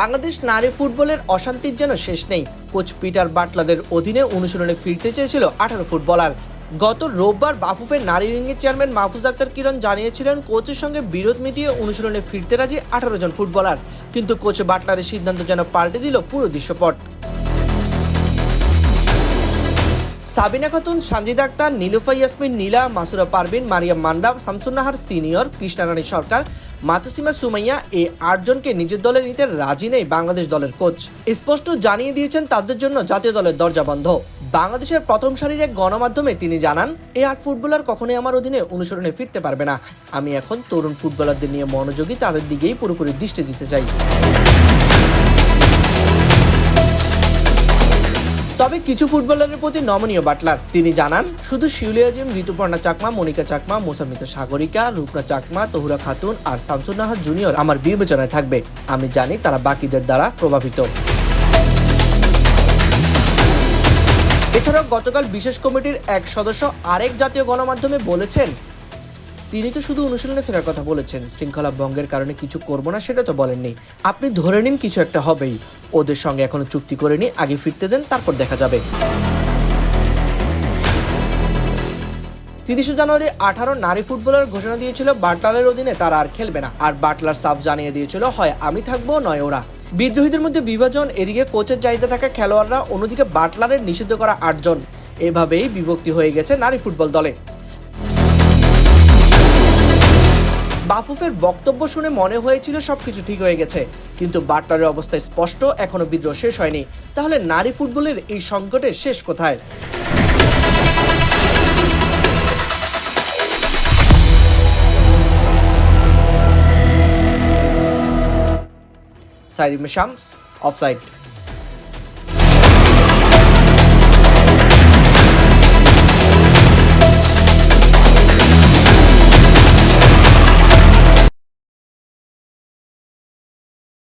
বাংলাদেশ নারী ফুটবলের অশান্তির যেন শেষ নেই। কোচ পিটার বাটলাদের অধীনে অনুশীলনে ফিরতে চেয়েছিল আঠারো ফুটবলার। গত রোববার বাফুফের নারী উইংয়ের চেয়ারম্যান মাহফুজ আক্তার কিরণ জানিয়েছিলেন, কোচের সঙ্গে বিরোধ মিটিয়ে অনুশীলনে ফিরতে রাজি আঠারো জন ফুটবলার। কিন্তু কোচ বাটলারের সিদ্ধান্ত যেন পাল্টে দিল পুরো দৃশ্যপট। সাবিনা খাতুন, সানজিদা আক্তার, নীলুফা ইয়াসমিন, নীলা, মাসুরা পারভিন, মারিয়াম মান্ডা শামসুন্নাহার সিনিয়র কৃষ্ণারানী সরকার, মাতুসিমা সুমাইয়া এই আটজনকে নিজের দলে নিতে রাজি নেই বাংলাদেশ দলের কোচ। স্পষ্ট জানিয়ে দিয়েছেন তাদের জন্য জাতীয় দলের দরজা বন্ধ। বাংলাদেশের প্রথম সারির এক গণমাধ্যমে তিনি জানান এই আট ফুটবলার কখনোই আমার অধীনে অনুসরণে ফিরতে পারবে না। আমি এখন তরুণ ফুটবলারদের নিয়ে মনোযোগী, তাদের দিকেই পুরোপুরি দৃষ্টি দিতে চাই। তবে কিছু ফুটবলারের প্রতি নমনীয় বাটলার। তিনি জানান, শুধু শিউলি আজিম, ঋতুপর্ণা চাকমা, মনিকা চাকমা মোসামিতা সাগরিকা, রূপনা চাকমা, তহুরা খাতুন আর শামসুন্নাহার জুনিয়র আমার বিবেচনায় থাকবে। আমি জানি তারা বাকিদের দ্বারা প্রভাবিত। এছাড়াও গতকাল বিশেষ কমিটির এক সদস্য আরেক জাতীয় গণমাধ্যমে বলেছেন তিনি তো শুধু অনুশীলনে ফেরার কথা বলেছেন। শৃঙ্খলা ভঙ্গের কারণে কিছু করব না সেটা তো বলেননি। আপনি ধরে নিন কিছু একটা হবেই। ওদের সঙ্গে এখনও চুক্তি করে নি আগে ফিরতে দেন, তারপর দেখা যাবে। তিরিশে জানুয়ারি আঠারো নারী ফুটবলার ঘোষণা দিয়েছিল, বাটলারের অধীনে তারা আর খেলবে না। আর বাটলার সাফ জানিয়ে দিয়েছিল, হয় আমি থাকব, নয় ওরা। বিদ্রোহীদের মধ্যে বিভাজন, এদিকে কোচের চাহিদা থাকা খেলোয়াড়রা, অন্যদিকে বাটলারের নিষিদ্ধ করা আটজন। এভাবেই বিভক্তি হয়ে গেছে নারী ফুটবল দলে। বাফুফের বক্তব্য শুনে মনে হয়েছিল সবকিছু ঠিক হয়ে গেছে। কিন্তু বাটলারের অবস্থা স্পষ্ট, এখনও বিদ্রোহ শেষ হয়নি। তাহলে নারী ফুটবলের এই সংকটের শেষ কোথায়? সাইরিম শামস, অফসাইড।